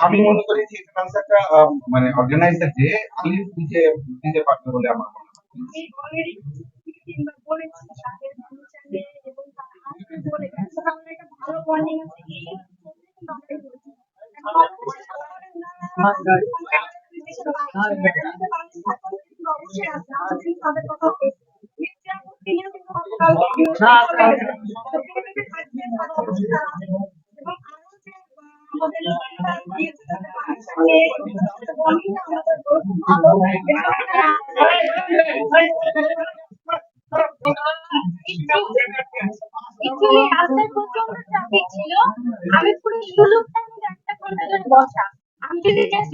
আমি মনে করি যে এটা কনসেপ্টটা মানে অর্গানাইজার যে আমি নিজে নিজে পারবে বলে আমার মনে হয় এই আমি যদি জাস্ট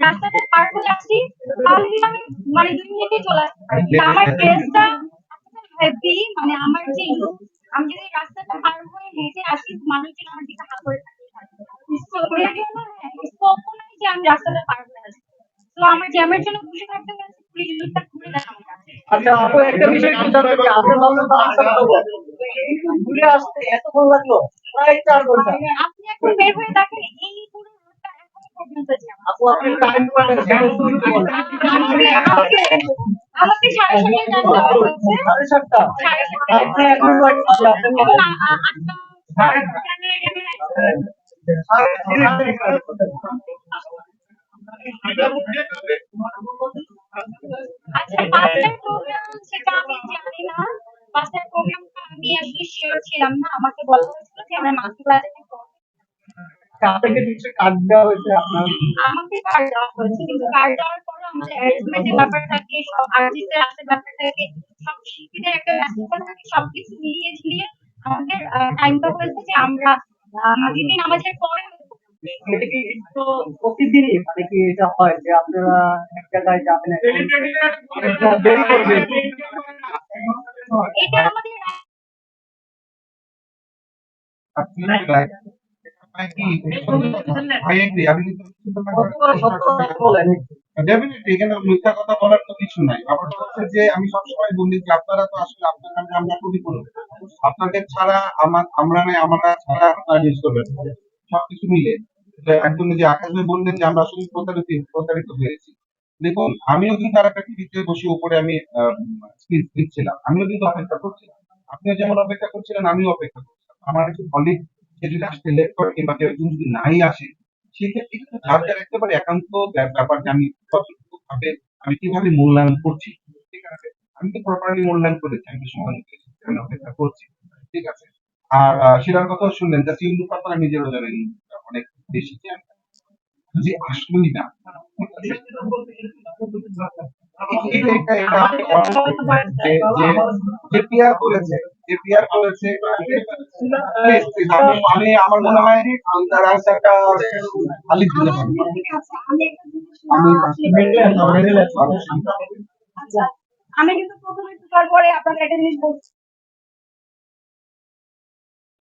রাস্তাটা পার আসি আমি মানে চলে আমার মানে আমার যে আমি যদি রাস্তাটা পার হয়ে হেঁটে আসি, মানুষজন আমার দিকে হাত করে কখনোই যে আমি রাস্তাটা পার হয়ে তো আমার জ্যামের জন্য বসে থাকতে হয়েছে পুলিশ লুকটা খুলে দেন আমার কাছে আচ্ছা আপু একটা বিষয় কি জানতে চাই। আপনার মামলা তো আনসার ঘুরে আসতে এতক্ষণ লাগল প্রায় চার ঘণ্টা। আপনি এখন বের হয়ে দেখেন এই পুরো রোডটা এখনও পর্যন্ত জ্যাম আপু আপনি টাইম পাবেন আমাকে সাড়ে হবে সাড়ে সাতটা। আপনি এখন কয়টা বাজে? আপনি এবং আ- আ- আটটা আচ্ছা পাঁচটার প্রোগ্রাম সেটা আমি জানি না। পাঁচটার প্রোগ্রামটা আমি আসলে শিওর ছিলাম না। আমাকে বলা হয়েছিল যে আমরা মাসি বাজারে আপনাকে নিশ্চয়ই কাজ দেওয়া হয়েছে আপনার? আমাকে কার্ড দেওয়া হয়েছে? কিন্তু কার্ড দেওয়ার পরও আমাদের অ্যারেঞ্জমেন্টের ব্যাপার থাকে সব আর্টিস্টের আসার ব্যাপার থাকে সব শিল্পীদের একটা ব্যস্ততা থাকে সবকিছু মিলিয়ে ঝিলিয়ে আমাদের টাইমটা হয়েছে যে আমরা আহ, যেদিন পরে এটা কি তো প্রতিদিনই মানে কি এটা হয় যে আপনারা এক জায়গায় যাবেন দেরি করবেন এটা আমাদের মিথ্যা কথা বলার তো কিছু নাই। ব্যাপারটা হচ্ছে যে আমি সবসময় বলি যে আপনারা তো আসলে আপনার আমরা ক্ষতিপূরণ আপনাদের ছাড়া আমার, আমরা নাই আমরা ছাড়া আপনারা মিস করবেন সবকিছু মিলে। একদম যে আকাশ বললেন যে আমরা আসলে প্রতারিত প্রতারিত হয়েছি। দেখুন, আমিও কিন্তু আর একটা টিভিতে বসে উপরে আমি স্পিচ দিচ্ছিলাম। আমিও কিন্তু অপেক্ষা করছিলাম। আপনিও যেমন অপেক্ষা করছিলেন, আমিও অপেক্ষা করছিলাম। আমার একটু কলিগ সে যদি আসতে লেট করে কিংবা কেউ যদি নাই আসে, সেক্ষেত্রে এটা তো যার যার একেবারে একান্ত ব্যাপার যে আমি কতটুকু ভাবে আমি কীভাবে মূল্যায়ন করছি। ঠিক আছে? আমি তো প্রপারলি মূল্যায়ন করেছি, আমি সময় এসেছি, অপেক্ষা করছি। ঠিক আছে? আর সেটার কথাও শুনলেন যে ইন্দুক আপনারা নিজেরও জানেন ইন্দুকটা অনেক বেশি যে যে আসলেই না। আমি- আমার মনে হয় তার খালি দিতে আচ্ছা কিন্তু প্রথমে ঢোকার পরে আপনাকে একটা জিনিস বলছি।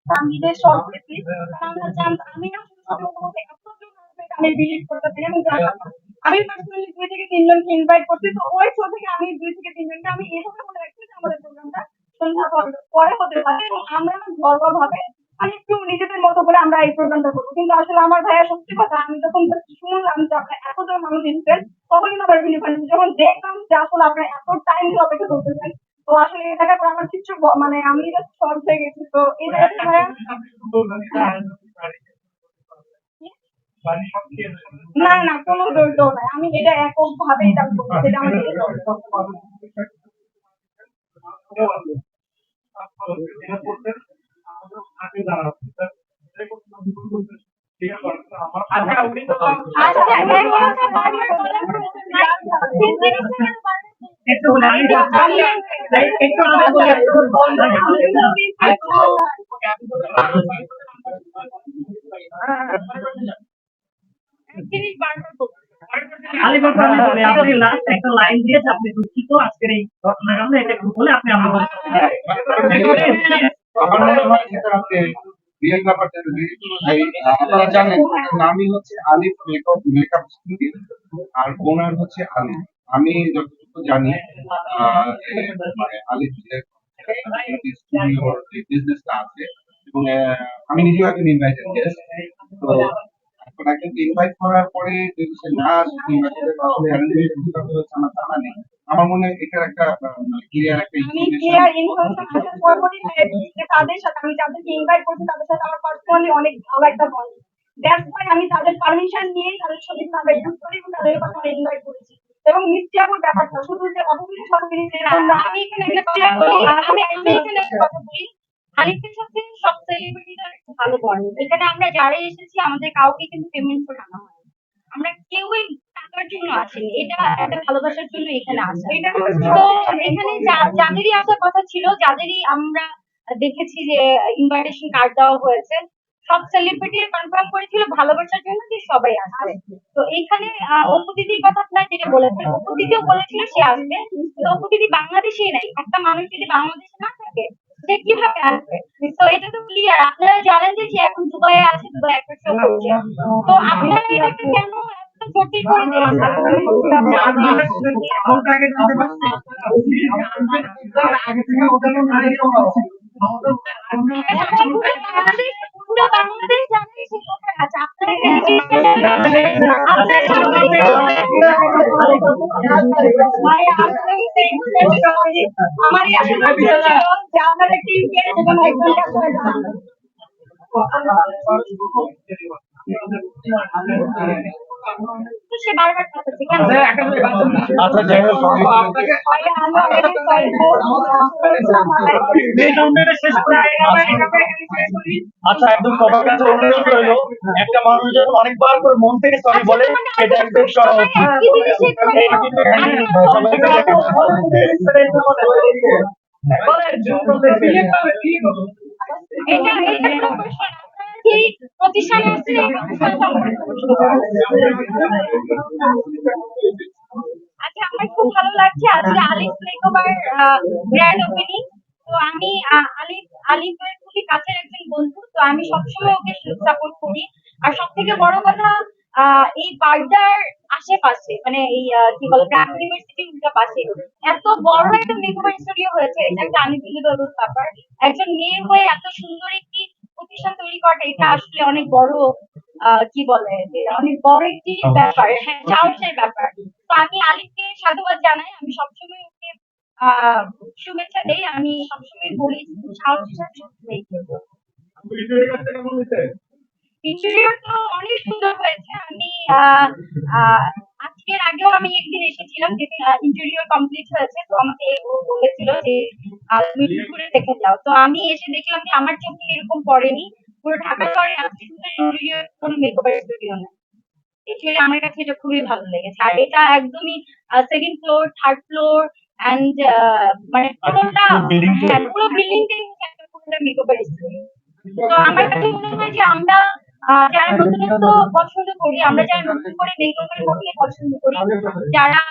আমি যে আমরা জানতাম আমি আমি পার্সোনালি দুই থেকে তিনজনকে ইনভাইট করছি, তো ওই শো থেকে আমি দুই থেকে তিনজনকে, আমি এভাবে মনে রাখছি যে আমাদের প্রোগ্রামটা সন্ধ্যা পর- হতে পারে, এবং আমরা না ভাবে মানে একটু নিজেদের মতো করে আমরা এই প্রোগ্রামটা করব। কিন্তু আসলে আমার ভাইয়া সত্যি কথা, আমি যখন শুনলাম যে আপনার এতজন মানুষ এসেছেন তখন কিন্তু আমার যখন দেখলাম যে আসলে আপনার এত টাইম অপেক্ষা করতেছেন তো আসলে এই জায়গায় আমার কিছু মানে আমি জাস্ট শর্ট হয়ে গেছি তো এই জায়গাটা ভাইয়া না না কোনো দৌড় নাই। আমি এটা একক ভাবে এটা করছি এটা আমার আচ্ছা আপনি লাস্ট একটা লাইন দিয়েছে আপনি দুঃখিত আজকের এই ঘটনার কারণে এটা একটু বলে আপনি আমার রিয়েল আপনারা জানেন নামই হচ্ছে আলিফ মেকআপ মেকআপ আর ওনার হচ্ছে আলিফ আমি জানি মানে আলিফ স্টুডিওর যে বিজনেসটা আছে এবং আমি নিজেও একজন ইনভাইটেড গেস্ট তো না কিন্তু ইনভাইট করার পরে যদি সে না আসে কিংবা সেটা আসলে arrangement কীভাবে হচ্ছে আমার জানা নেই। আমার মনে হয় এটার একটা ক্লিয়ার একটা পেয়েছি যে তাদের সাথে আমি যাদেরকে ইনভাইট করছি তাদের সাথে আমার পার্সোনালি অনেক ভালো একটা বন্ড দ্যাটস আমি তাদের পারমিশন নিয়ে তাদের ছবি আমরা ইউজ করি এবং তাদের কথা ইনভাইট করেছি। এবং মিষ্টি আপুর ব্যাপারটা। শুধু যে আমি এখানে একটা কথা বলি। আমি এখানে কথা বলি। আলিফের সাথে সব সেলিব্রিটিদের ভালো বন্ড এখানে আমরা যারা এসেছি আমাদের কাউকে কিন্তু পেমেন্ট করে আনা হয় আমরা কেউই টাকার জন্য আসেনি। এটা একটা ভালোবাসার জন্য এখানে আসা। তো এখানে যাদেরই আসার কথা ছিল যাদেরই আমরা দেখেছি যে ইনভাইটেশন কার্ড দেওয়া হয়েছে সব সেলিব্রিটি কনফার্ম করেছিল ভালোবাসার জন্য যে সবাই আসবে। তো আহ, অপু দিদির কথা আপনার যেটা বলেছেন অপু দিদিও বলেছিল সে আসবে। তো অপু দিদি বাংলাদেশেই নাই একটা মানুষ যদি বাংলাদেশে না থাকে সে কীভাবে আসবে? তো এটা তো ক্লিয়ার আপনারা জানেন যে সে এখন দুবাইয়ে আছে দুবাই একটা শো করছে। তো আপনারা এটাকে কেন জটিল করে বাংলাদেশ পুরো বাংলাদেশ জানে সে কোথায় আছে আপনারা এখানে জিজ্ঞেস করেন। আপনারা ভাই আপনার সেই আমার এই আশা ছিল যে আপনারা কে এবং একজন করে যাবেন তো সে বারবার করতেছে কেন? আচ্ছা অনেক সরি আচ্ছা একদম সবার কাছে অনুরোধ রইল একটা মানুষ যখন অনেকবার করে মন থেকে সরি বলে এটা একদম করা যেই প্রতিষ্ঠানে করুন। আচ্ছা আমার খুব ভালো লাগছে আজকে আলিফ মেকওভার গ্র্যান্ড ওপেনিং তো আমি আলিফ খুবই কাছের একজন বন্ধু, তো আমি সবসময় ওকে সাপোর্ট করি আর সব থেকে বড় কথা এই বার্দার আশেপাশে মানে এই কি বলে ব্র্যাক ইউনিভার্সিটির উল্টা পাশে, এত বড় একটা মেকওভার স্টুডিও হয়েছে, এটা একটা আনবিলিভেবল ব্যাপার একজন মেয়ে হয়ে এত সুন্দর একটি প্রতিষ্ঠান তৈরি করাটা এটা আসলে অনেক বড় কি বলে অনেক বড় একটি ব্যাপার হ্যাঁ সাহসের ব্যাপার। তো আমি আলিফকে সাধুবাদ জানাই আমি সবসময় ওকে আহ শুভেচ্ছা দেই আমি সবসময় বলি সাহসের সাথে সবসময় ইন্টেরিয়র তো অনেক সুন্দর হয়েছে আমি আহ, আহ, আজকের আগেও আমি একদিন এসেছিলাম যেদিন ইন্টেরিয়র কমপ্লিট হয়েছে তো আমাকে ও বলেছিল যে ঘুরে দেখে যাও। তো আমি এসে দেখলাম যে আমার চোখে এরকম পড়েনি। পুরো ঢাকা শহরে এত সুন্দর ইন্টেরিয়র কোনো মেকওভার স্টুডিও নেই এটাই আমার কাছে এটা খুবই ভালো লেগেছে। আর এটা একদমই second floor third floor and মানে পুরোটা হ্যাঁ, পুরো বিল্ডিংটাই হচ্ছে একটা পুরোটা মেকওভার স্টুডিও তো আমার কাছে মনে হয় যে আমরা যারা নতুনত্ব পছন্দ করি আমরা যারা নতুন করে মেকওভার করতে পছন্দ করি যারা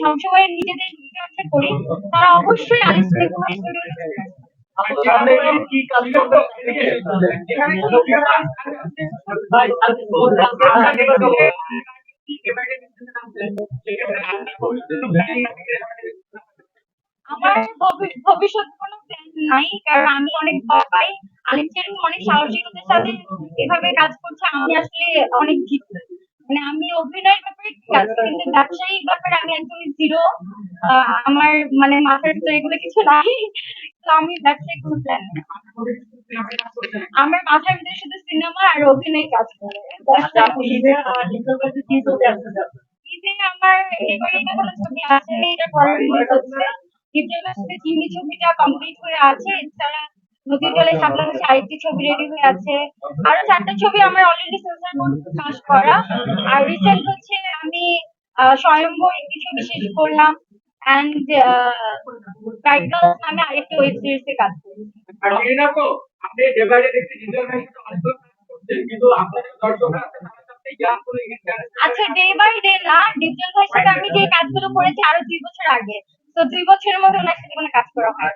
সবসময় নিজেদের চর্চা করি তারা অবশ্যই আলিস মেকওভার স্টুডিও আমার ভবিষ্যৎ কোনো প্ল্যান নাই কারণ আমি অনেক ভয় পাই। আলিফ যেরকম অনেক সাহসিকতার সাথে এভাবে কাজ করছে আমি আসলে অনেক ভীত। মানে আমি অভিনয়ের ব্যাপারে ঠিক আছে কিন্তু ব্যবসায়িক ব্যাপারে আমি একদমই জিরো আমার মানে মাথার ভিতরে এগুলো কিছু নাই তো আমি ব্যবসায়িক কোনো প্ল্যান নেই। আমার মাথার ভিতরে শুধু সিনেমা আর অভিনয় কাজ করে। ঈদে আমার এবারে কোনো ছবি আছে এটা পরের হচ্ছে চিনি ছবিটা কমপ্লিট হয়ে আছে এছাড়া নদী জলে আরেকটি ছবি রেডি হয়ে আছে। আরও চারটা ছবি আমার অলরেডি সেন্সার বোর্ড কাজ করা। আর রিসেন্ট হচ্ছে আমি স্বয়ম্ভর একটি ছবি শেষ করলাম। অ্যান্ড ব্রাইট গার্লস নামে আরেকটি ওয়েব সিরিজে কাজ করি। আর মেরিনা আপু, আপনি দেখতে কিন্তু কাজ করছেন, আপনাদের দর্শকরা আছে তাদের সাথে জ্ঞান করে interest আচ্ছা ডে বাই ডে না ডিজিটাল ভাইয়ের সাথে আমি যে কাজগুলো করেছি আরও দুই বছর আগে। তো দুই বছরের মধ্যে ওনার সাথে কোনো কাজ করা হয়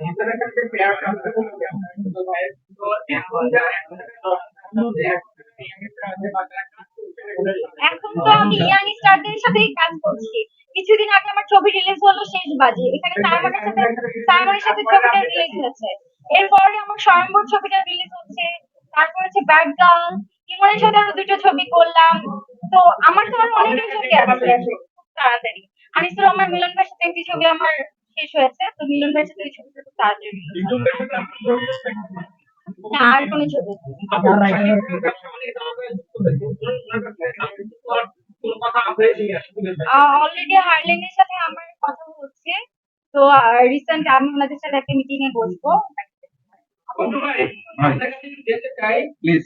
এখন তো আমি ইয়াং স্টারদের সাথেই কাজ করছি। কিছুদিন আগে আমার ছবি রিলিজ হলো শেষ বাজি। এখানে সাইমনের সাথে সাইমনের সাথে ছবিটা রিলিজ হয়েছে। এরপরে আমার স্বয়ম্বর ছবিটা রিলিজ হচ্ছে। তারপর হচ্ছে ব্যাড গার্ল ইমনের সাথে আরও দুটো ছবি করলাম। তো আমার তো আরও অনেক ছবি আছে। তাড়াতাড়ি। আনিসুর রহমান মিলন ভাইয়ের সাথে একটি ছবি আমার শেষ হয়েছে তো মিলন ভাইয়ের সাথে ওই ছবিটা সাথে আপনার রয়েছে না আর কোনো ছবি তো অলরেডি হার্লেনের সাথে আমার কথা হচ্ছে তো রিসেন্ট আমি ওনাদের সাথে একটা মিটিং এ বসবো। বন্ধু ভাই আপনার কাছে যদি যেতে চাই? প্লিজ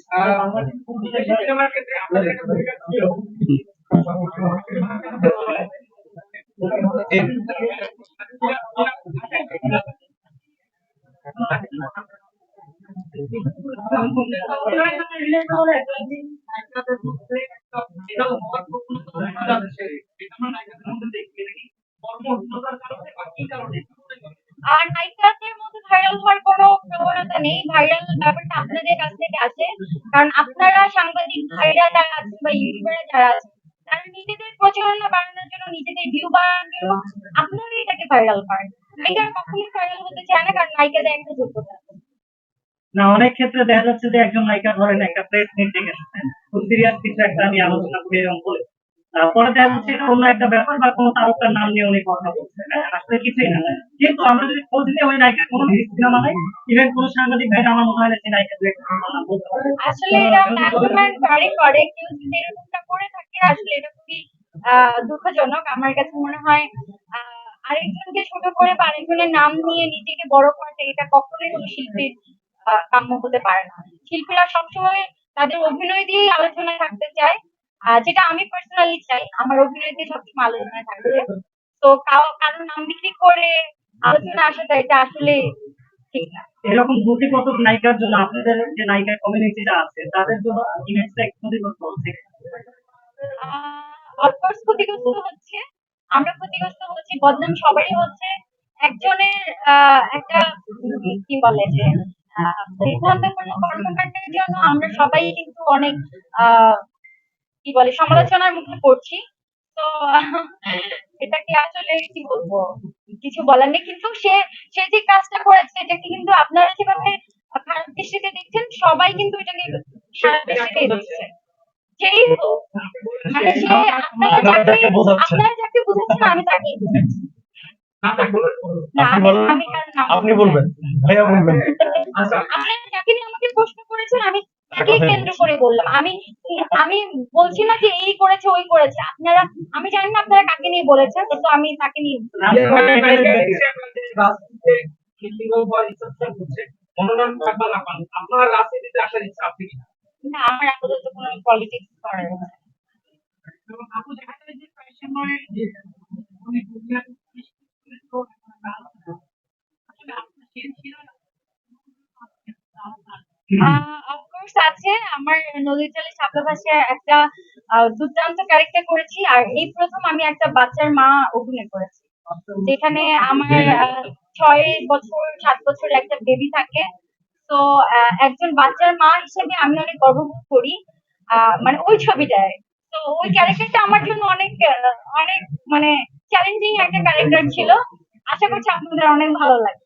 আর নায়িকাদের মধ্যে ভাইরাল হওয়ার কোনো প্রবণতা নেই। ভাইরাল ব্যাপারটা আপনাদের কাছ থেকে আসে। কারণ আপনারা সাংবাদিক ভাইরা যারা আছেন বা ইউটিউবাররা যারা আছেন তারা নিজেদের প্রচারণা বাড়ানোর জন্য নিজেদের ভিউ বাড়ানোর জন্য আপনারা এটাকে ভাইরাল করেন এটা কখনোই ভাইরাল হতে চায় না, কারণ নায়িকাদের একটা যোগ্যতা। না, অনেক ক্ষেত্রে দেখা যাচ্ছে যে একজন নায়িকা ধরেন একটা প্রেস মিট ডেকেছেন খুব সিরিয়াস কিছু একটা আমি আলোচনা করে এরকম বলে তারপরে দেখা যাচ্ছে এটা অন্য একটা ব্যাপার বা কোনো তারকার নাম নিয়ে উনি কথা বলছেন। হ্যাঁ, আসলে কিছুই না। কিন্তু আমরা যদি খোঁজ নিয়ে ওই নায়িকা কোনো সিনেমা নাই ইভেন কোনো সাংবাদিক ভাই আমার মনে হয় না সেই নায়িকা দু একটা নাম বলতে পারে। আসলে এটা ম্যানেজমেন্ট করে কেউ যদি এরকমটা করে থাকে আসলে এটা খুবই দুঃখজনক। আমার কাছে মনে হয় আহ, আরেকজনকে ছোট করে বা আরেকজনের নাম নিয়ে নিজেকে বড় করাটা এটা কখনোই কোনো শিল্পীর কাম্য হতে পারে না। শিল্পীরা সবসময় তাদের অভিনয় দিয়েই আলোচনায় থাকতে চায়। যেটা আমি পার্সোনালি চাই আমার অভিনয় দিয়ে সবসময় আলোচনায় থাকতে তো কারও কারও নাম বিক্রি করে আলোচনা আসাটা এটা আসলে ঠিক না। এরকম নায়িকার জন্য আপনাদের যে নায়িকার কমিউনিটিটা আছে তাদের জন্য ইমেজটা একটু ক্ষতিগ্রস্ত হচ্ছে অফকোর্স ক্ষতিগ্রস্ত হচ্ছে। আমরা ক্ষতিগ্রস্ত হচ্ছি বদনাম সবারই হচ্ছে। একজনের একটা কি বলে যে সিদ্ধান্তপূর্ণ কর্মকাণ্ডের জন্য আমরা সবাই কিন্তু অনেক আহ, কি বলে সমালোচনার মুখে পড়ছি তো এটাকে আসলে কি বলব কিছু বলার নেই কিন্তু সে সে যে কাজটা করেছে এটাকে কিন্তু আপনারা যেভাবে খারাপ দৃষ্টিতে দেখছেন সবাই কিন্তু এটাকে খারাপ দৃষ্টিতে দেখছে যেই মানে সে আপনারা আপনারা যাকে যাকে আপনারা যাকে বুঝাচ্ছেন আমি আপনি বলবেন আপনি ভাইয়া বলবেন আপনারা যাকে নিয়ে আমাকে প্রশ্ন করেছেন আমি তাকেই কেন্দ্র করে বললাম। আমি আমি বলছি না যে এই করেছে ওই করেছে। আপনারা আমি জানি না আপনারা কাকে নিয়ে বলেছেন কিন্তু আমি তাকে নিয়ে আপনার রাজনীতিতে আসার ইচ্ছা আছে কিনা? না আমার আপাতত কোনো পলিটিক্স করার ইচ্ছা নেই। এবং আপু দেখা যায় যে প্রায় সময় যে উনি দুনিয়াতে বেশ কিছু আসলে আপনার সেই ছিল না? অফকোর্স আছে। আমার নদীর জলে ভাষায় একটা দুর্দান্ত ক্যারেক্টার করেছি। আর এই প্রথম আমি একটা বাচ্চার মা অভিনয় করেছি। যেখানে আমার ছয় বছর, সাত বছর একটা বেবি থাকে। তো একজন বাচ্চার মা হিসেবে আমি অনেক গর্ববোধ করি। মানে ওই ছবিটায় তো ওই ক্যারেক্টারটা আমার জন্য অনেক অনেক মানে চ্যালেঞ্জিং একটা ক্যারেক্টার ছিল। আশা করছি আপনাদের অনেক ভালো লাগবে।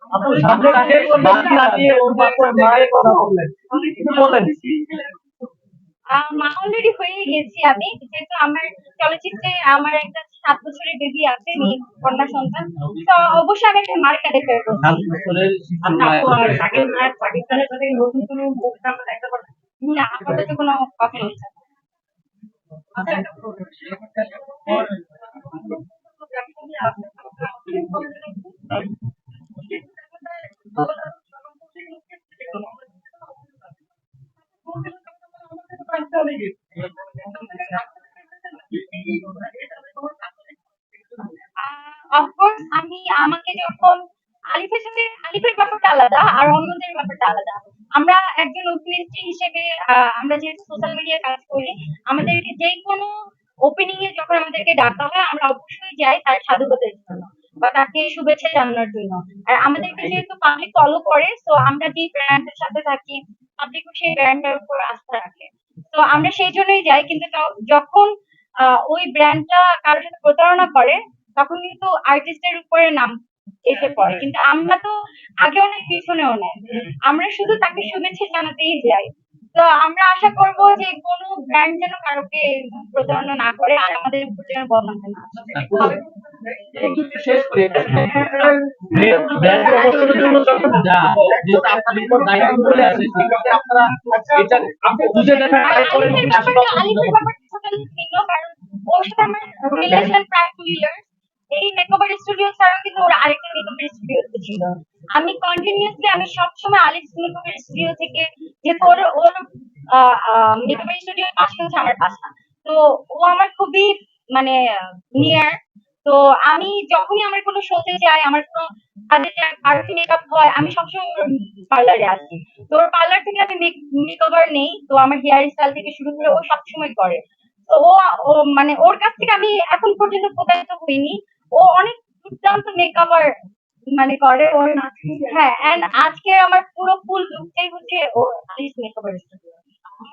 মা অলরেডি হয়ে গেছি আমি যেহেতু আমার চলচ্চিত্রে আমার একটা সাত বছরের বেবি আছে মেয়ে কন্যা সন্তান। তো অবশ্যই আমি একটা মার দেখতে পারেন না আপাতত কোনো কথা হচ্ছে। অফকোর্স আমি, আমাকে যখন আলিফের সাথে, আলিফের ব্যাপারটা আলাদা আর অন্যদের ব্যাপারটা আলাদা। আমরা একজন অভিনেত্রী হিসেবে আমরা যেহেতু সোশ্যাল মিডিয়ায় কাজ করি আমাদেরকে যে কোনো ওপেনিং এ যখন আমাদেরকে ডাকা হয় আমরা অবশ্যই যাই তার সাধুবাদের জন্য বা তাকে শুভেচ্ছা জানানোর জন্য। আর আমাদেরকে যেহেতু পাবলিক ফলো করে তো আমরা যে ব্র্যান্ডের সাথে থাকি পাবলিকও সেই ব্র্যান্ডের উপর আস্থা রাখে। তো আমরা সেই জন্যই যাই কিন্তু যখন আহ, ওই ব্র্যান্ডটা কারোর সাথে প্রতারণা করে তখন কিন্তু আর্টিস্টের উপরে নাম এসে পড়ে। কিন্তু আমরা তো আগে অনেক পিছনেও নেই আমরা শুধু তাকে শুভেচ্ছা জানাতেই যাই। তো আমরা আশা করব যে কোনো ব্র্যান্ড যেন কারোকে প্রতারণা না করে আর আমাদের উপর যেন বদনামটা না আসে। একটু শেষ করি ব্র্যান্ড প্রমোশনের জন্য যা যেটা আপনাদের উপর দায়িত্ব চলে আসে সেক্ষেত্রে আপনারা এটা আপনি বুঝে দেখেন আর তারপরে আলিফের ব্যাপারটা আলিফের ব্যাপারটা টোটালি ভিন্ন কারণ ওর আমার প্রায় টু ইয়ার্স এই মেকওভার স্টুডিও ছাড়াও কিন্তু ওর আরেকটা মেকওভার স্টুডিও ছিল। আমি কন্টিনিউসলি আমি সবসময় আলিফ মেকওভার স্টুডিও থেকে যেহেতু ওর ওর মেকওভার স্টুডিও পাশে হচ্ছে আমার বাসা তো ও আমার খুবই মানে নিয়ার তো আমি যখনই আমার কোনো শোতে যাই, আমার কোনো কাজে যাই পার্টি মেকআপ হয়, আমি সবসময় ওর পার্লারে আসি। তো ওর পার্লার থেকে আমি মেকওভার নেই। তো আমার হেয়ার স্টাইল থেকে শুরু করে ও সবসময় করে। তো ও মানে ওর কাছ থেকে আমি এখন পর্যন্ত প্রতারিত হইনি। ও অনেক দুর্দান্ত মেকওভার মানে করে ওর হ্যাঁ এন্ড আজকে আমার পুরো ফুল লুকটাই হচ্ছে ও আলিস মেকওভার স্টুডিও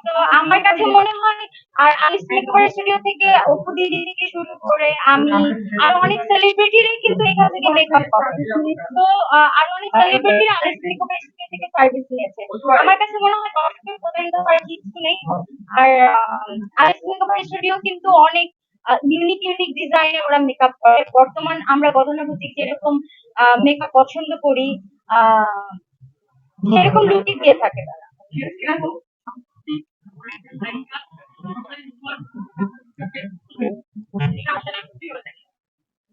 তো। আমার কাছে মনে হয় আর আলিস মেকওভার স্টুডিও থেকে অপু দিদি থেকে শুরু করে আমি আর অনেক সেলিব্রিটিরাই কিন্তু এখান থেকে মেকআপ করে তো আর অনেক সেলিব্রিটি আলিস মেকওভার স্টুডিও থেকে সার্ভিস নিয়েছে। আমার কাছে মনে হয় দর্শকের প্রতারিত করার কিছু নেই। আর আলিস মেকওভার স্টুডিও কিন্তু অনেক ইউনিক ইউনিক ডিজাইনে ওরা মেকআপ করে। বর্তমান আমরা গতানুগতিক যেরকম মেকআপ পছন্দ করি সেরকম লুকই দিয়ে থাকে তারা।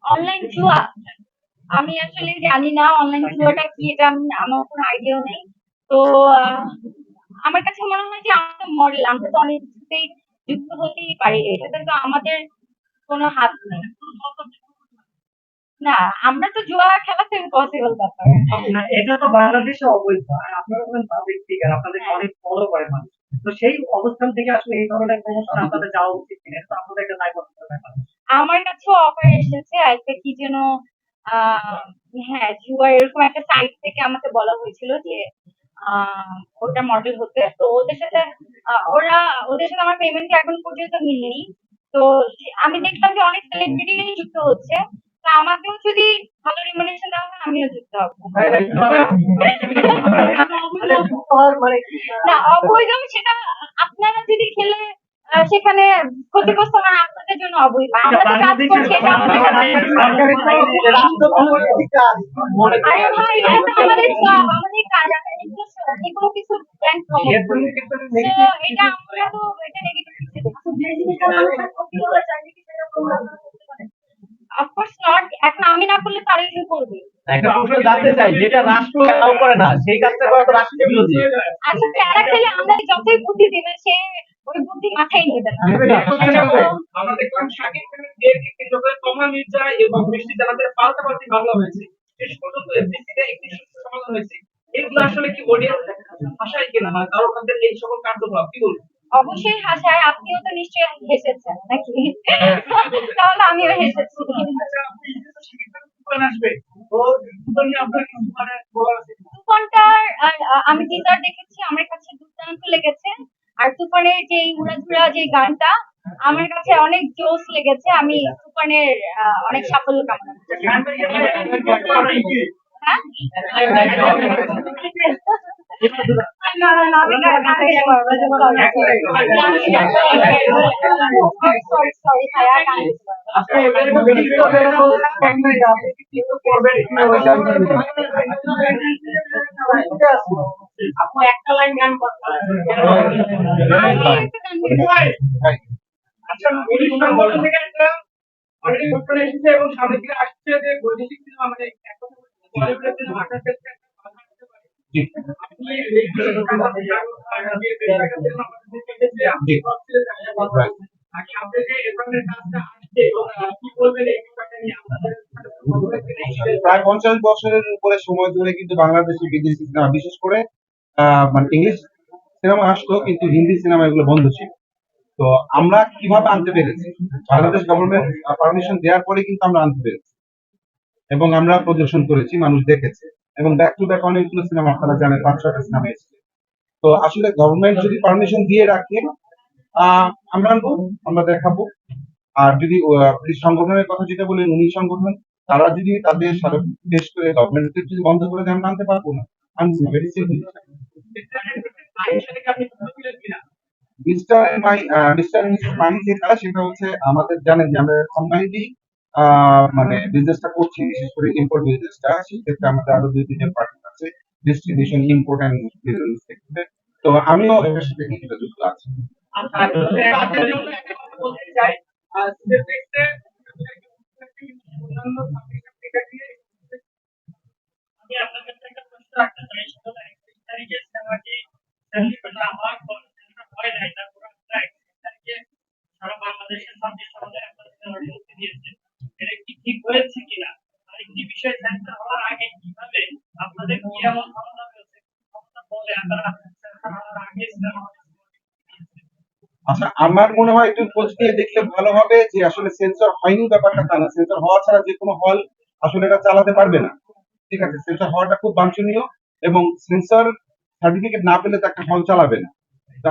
অনলাইন জুয়া আমি আসলে জানি না অনলাইন জুয়াটা কি, এটা আমি, আমার কোনো আইডিয়া নেই। তো আমার কাছে মনে হয় যে আমরা মডেল আমরা তো অনেক কিছুতেই যুক্ত হতেই পারি। এটাতে তো আমাদের কোনো হাত নেই। না আমরা তো জুয়া খেলা তো ইম্পসিবল ব্যাপার না এটা তো বাংলাদেশে অবৈধ। আর আপনারা হলেন পাবলিক ফিগার আপনাদের অনেক ফলো করে মানুষ। তো সেই অবস্থান থেকে আসলে এই ধরনের প্রমোশন আপনাদের যাওয়া উচিত কিনা? এটা আপনাদের একটা দায়বদ্ধতার ব্যাপার। আমার কাছেও অফার এসেছে একটা কি যেন হ্যাঁ জুয়া এরকম একটা সাইট থেকে আমাকে বলা হয়েছিল যে আহ, ওটা মডেল হতে। তো ওদের সাথে ওরা ওদের সাথে আমার পেমেন্ট এখন পর্যন্ত মিলেনি। তো আমি দেখলাম যে অনেক সেলিব্রিটি যুক্ত হচ্ছে। আমাকেও যদি ভালো রিমুনারেশন দেওয়া হয়, আমিও যুক্ত হব। না সেটা আপনারা যদি খেলে সেখানে ক্ষতিগ্রস্ত মানে আপনাদের জন্য অবৈধ। আমরা কাজ আমাদের Course not. এখন আমি না করলে তারা কি করবে। একটা প্রশ্ন জানতে চাই যেটা রাষ্ট্র অ্যালাউ করে না সেই কাজটা করা তো রাষ্ট্র বিরোধী। আচ্ছা খেলে আমরা যতই বুদ্ধি দিবে সে ওই বুদ্ধি মাথায় নেবে না আমরা দেখলাম শাকিব খানের বিয়ের যখন তমা মির্জা এবং বৃষ্টি জানাতে পাল্টাপাল্টি মামলা হয়েছে। শেষ পর্যন্ত এফডিসিতে একটি সুষ্ঠু সমাধান হয়েছে। এগুলো আসলে কি অডিয়েন্স ভাষায় কিনা মানে কারোর কাছে এই সকল কার্যকলাপ কি বলব অবশ্যই হাসায়, আপনিও তো নিশ্চয়ই হেসেছেন নাকি? তাহলে আমিও হেসেছি? তুফানটার আমি টিজার দেখেছি, আমার কাছে দুর্দান্ত লেগেছে। আর তুফানের যে উড়াধুরা যে গানটা, আমার কাছে অনেক জোস লেগেছে। আমি তুফানের অনেক সাফল্য কামনা আচ্ছা থেকে একটা অলরেডি ঘটনা এসেছে এবং সামনে দিকে আসছে যে বৈদেশিক মানে এক কথা প্রায় পঞ্চাশ বছরের উপরে সময় ধরে কিন্তু বাংলাদেশে বিদেশি সিনেমা, বিশেষ করে মানে ইংলিশ সিনেমা আসতো কিন্তু হিন্দি সিনেমা এগুলো বন্ধ ছিল। তো আমরা কীভাবে আনতে পেরেছি? বাংলাদেশ গভর্নমেন্ট পারমিশন দেওয়ার পরে কিন্তু আমরা আনতে পেরেছি। এবং আমরা প্রদর্শন করেছি, মানুষ দেখেছে। এবং ব্যাক টু ব্যাক অনেকগুলো সিনেমা আপনারা জানেন, পাঁচ ছটা সিনেমা এসেছে তো আসলে গভর্নমেন্ট যদি পারমিশন দিয়ে রাখে আমরা আনব, আমরা দেখাবো। আর যদি সংগঠনের কথা যেটা বলেন, উনি সংগঠন, তারা যদি তাদের পেশ করে গভর্নমেন্ট যদি বন্ধ করে আমরা আনতে পারব না। আনছি very mister my mister money যেটা সেটা হচ্ছে আমাদের জানেন যে আমরা কোম্পানিটি মানে বিজনেসটা করছি, বিশেষ করে ইম্পোর্ট বিজনেসটা সেক্ষেত্রে আমাদের আরও দুই তিনজন পার্টনার আছে ডিস্ট্রিবিউশন ইম্পোর্ট অ্যান্ড সেক্টরে তো আমিও এর সাথে কিছুটা যুক্ত আছি। আপনাদের সারা বাংলাদেশের ছাব্বিশ একটা সিনেমাটি দিয়েছে এটা কি ঠিক হয়েছে কিনা? আর একটি বিষয় সেন্সার হওয়ার আগে কীভাবে আপনাদের কি এমন হয়েছে ক্ষমতা বলে আগে আচ্ছা আমার মনে হয় একটু খোঁজ নিয়ে দেখলে ভালো হবে যে আসলে সেন্সর হয়নি ব্যাপারটা তা না। সেন্সর হওয়া ছাড়া যে কোনো হল আসলে এটা চালাতে পারবে না। ঠিক আছে সেন্সর হওয়াটা খুব বাঞ্ছনীয় এবং সেন্সর সার্টিফিকেট না পেলে তো একটা হল চালাবে না।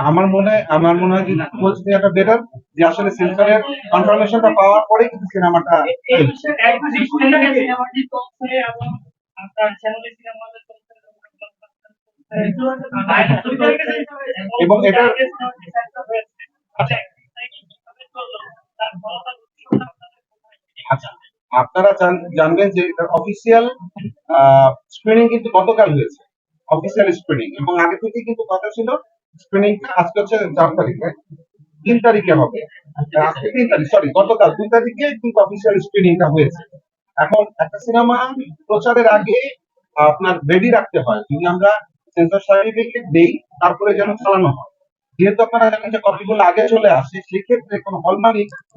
আমার মনে হয় আমার মনে হয় খোঁজ নেওয়াটা বেটার যে আসলে সেন্সরের কনফার্মেশনটা পাওয়ার পরে কিন্তু সিনেমাটা এবং এটা আচ্ছা আচ্ছা আপনারা জানবেন যে এটা অফিসিয়াল স্ক্রিনিং কিন্তু গতকাল হয়েছে অফিসিয়াল স্ক্রিনিং এবং আগে থেকে কিন্তু কথা ছিল আগে আপনার রেডি রাখতে হয়। যদি আমরা দেই, তারপরে যেন চালানো হয়। যেহেতু আপনারা জানেন যে কপিগুলো আগে চলে আসে, সেক্ষেত্রে কোন হল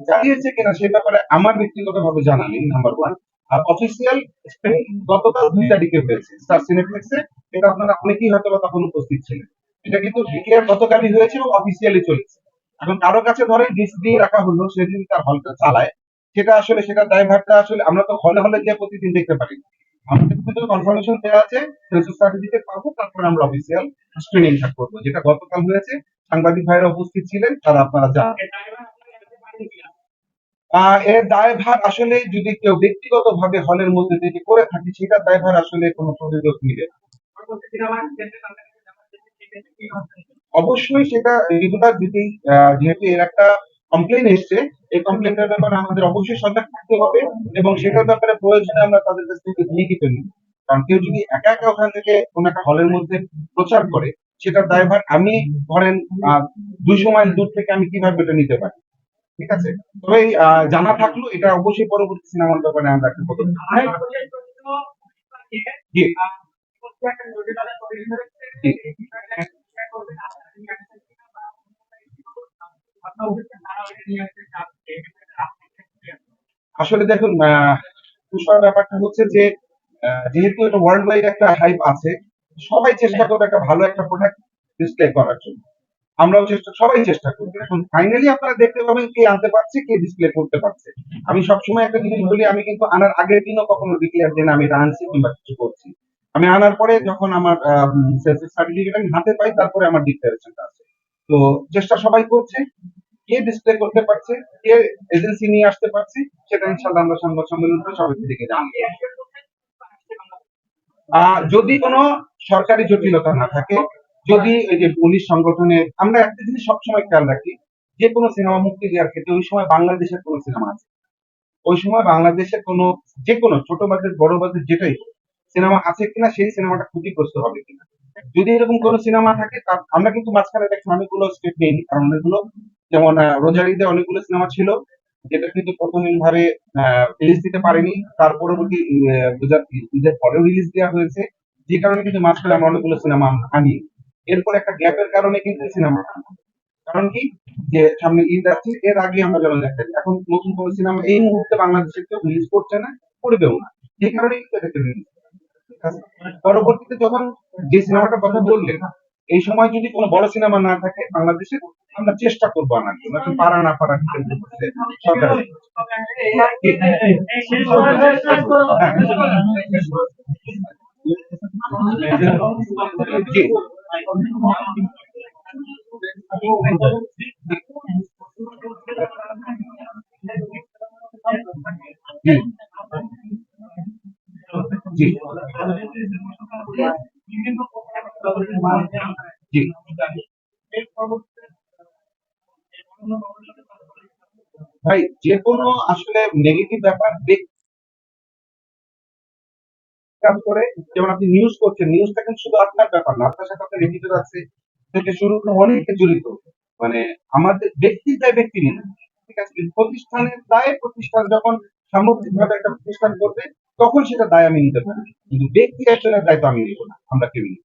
জানিয়েছে কিনা সে ব্যাপারে আমার ব্যক্তিগত ভাবে জানা নেই নাম্বার ওয়ান আর অফিসিয়াল গতকাল দুই তারিখে হয়েছে স্টার সিনেপ্লেক্সে এটা আপনারা অনেকেই হয়তো তখন উপস্থিত ছিলেন। এটা কিন্তু গতকালই হয়েছে এবং অফিসিয়ালি চলেছে। এখন কারও কাছে ধরে ডিস্ক দিয়ে রাখা হলো সে যদি তার হলটা চালায়। সেটা আসলে সেটা দায়ভারটা আসলে আমরা তো হলে হলে গিয়ে প্রতিদিন দেখতে পারি। আমাদের কিন্তু কনফার্মেশন দেওয়া আছে পাবো তারপরে আমরা অফিসিয়াল স্ক্রিনিংটা করব। যেটা গতকাল হয়েছে সাংবাদিক ভাইরা উপস্থিত ছিলেন তারা আপনারা জানেন। এর দায়ভার আসলে যদি কেউ ব্যক্তিগত ভাবে হলের মধ্যে যদি করে থাকে সেটা দায়ভার আসলে কোনো প্রযোজক নিবে না। অবশ্যই সেটা রেগুলার যদি যেহেতু এর একটা কমপ্লেন এসছে এই কমপ্লেনটার ব্যাপারে আমাদের অবশ্যই সজাগ থাকতে হবে এবং সেটার ব্যাপারে প্রয়োজনে আমরা তাদের কাছ থেকে লিখিত নিই। কারণ কেউ যদি একা একা ওখান থেকে কোন একটা হলের মধ্যে প্রচার করে সেটার দায়ভার আমি ধরেন দুইশো মাইল দূর থেকে আমি কীভাবে এটা নিতে পারি? ঠিক আছে? তবে আহ, জানা থাকল এটা অবশ্যই পরবর্তী সিনেমার ব্যাপারে আমরা একটা পদক্ষেপ আসলে দেখুন তুষার ব্যাপারটা হচ্ছে যে যেহেতু এটা ওয়ার্ল্ড ওয়াইড একটা হাইপ আছে, সবাই চেষ্টা করবে একটা ভালো একটা প্রোডাক্ট ডিসপ্লে করার জন্য। আমরাও চেষ্টা, সবাই চেষ্টা করি এখন ফাইনালি আপনারা দেখতে পাবেন কে আনতে পারছে, কে ডিসপ্লে করতে পারছে। আমি সবসময় একটা জিনিস বলি, আমি কিন্তু আনার আগের দিনও কখনো ডিক্লেয়ার দিন আমি এটা আনছি কিংবা কিছু করছি। আমি আনার পরে যখন আমার সার্টিফিকেট আমি হাতে পাই তারপরে আমার ডিক্লারেশনটা আছে তো চেষ্টা সবাই করছে কে ডিসপ্লে করতে পারছে কে এজেন্সি নিয়ে আসতে পারছে সেটা ইনশাল্লাহ আমরা সংবাদ সম্মেলন করে সবাই থেকে জানি আহ, যদি কোনো সরকারি জটিলতা না থাকে যদি এই যে পুলিশ সংগঠনে আমরা একটা জিনিস সবসময় খেয়াল রাখি যে কোনো সিনেমা মুক্তি দেওয়ার ক্ষেত্রে ওই সময় বাংলাদেশের কোনো সিনেমা আছে। ওই সময় বাংলাদেশের কোনো যে কোনো ছোট বাজেট বড় বাজেট যেটাই হোক, সিনেমা আছে কিনা সেই সিনেমাটা ক্ষতিগ্রস্ত হবে কিনা। যদি এরকম কোনো সিনেমা থাকে আমরা কিন্তু মাঝখানে দেখছি অনেকগুলো স্টেপ নেই কারণ অনেকগুলো যেমন আহ, রোজারিতে অনেকগুলো সিনেমা ছিল যেটা কিন্তু প্রথম ভাবে রিলিজ দিতে পারেনি। তার পরবর্তী রোজার ঈদের পরেও রিলিজ দেওয়া হয়েছে। যে কারণে কিন্তু মাঝখানে আমরা অনেকগুলো সিনেমা আনি এরপর একটা গ্যাপের কারণে কিন্তু সিনেমা কারণ কি? যে সামনে ঈদ আছে এর আগে আমরা যেন দেখতে এখন নতুন কোন সিনেমা এই মুহূর্তে বাংলাদেশে কেউ রিলিজ করছে না করবেও না। যে কারণে কিন্তু পরবর্তীতে যখন যে সিনেমাটার কথা বললেন, এই সময় যদি কোনো বড় সিনেমা না থাকে বাংলাদেশে, আমরা চেষ্টা করব আনার জন্য। পারা না পারা করব। জি। ভাই যে কোনো আসলে নেগেটিভ ব্যাপার কাজ করে, যেমন আপনি নিউজ করছেন নিউজটা কিন্তু শুধু আপনার ব্যাপার না, আপনার সাথে আছে, থেকে শুরু করে অনেকে জড়িত। মানে আমাদের ব্যক্তির দায় ব্যক্তি নেই ঠিক আছে? প্রতিষ্ঠানের দায় প্রতিষ্ঠান যখন সামগ্রিকভাবে একটা প্রতিষ্ঠান করবে, তখন সেটা দায় আমি নিতে পারি কিন্তু ব্যক্তি আসলে দায় তো আমি নিব না, আমরা কেউ নিব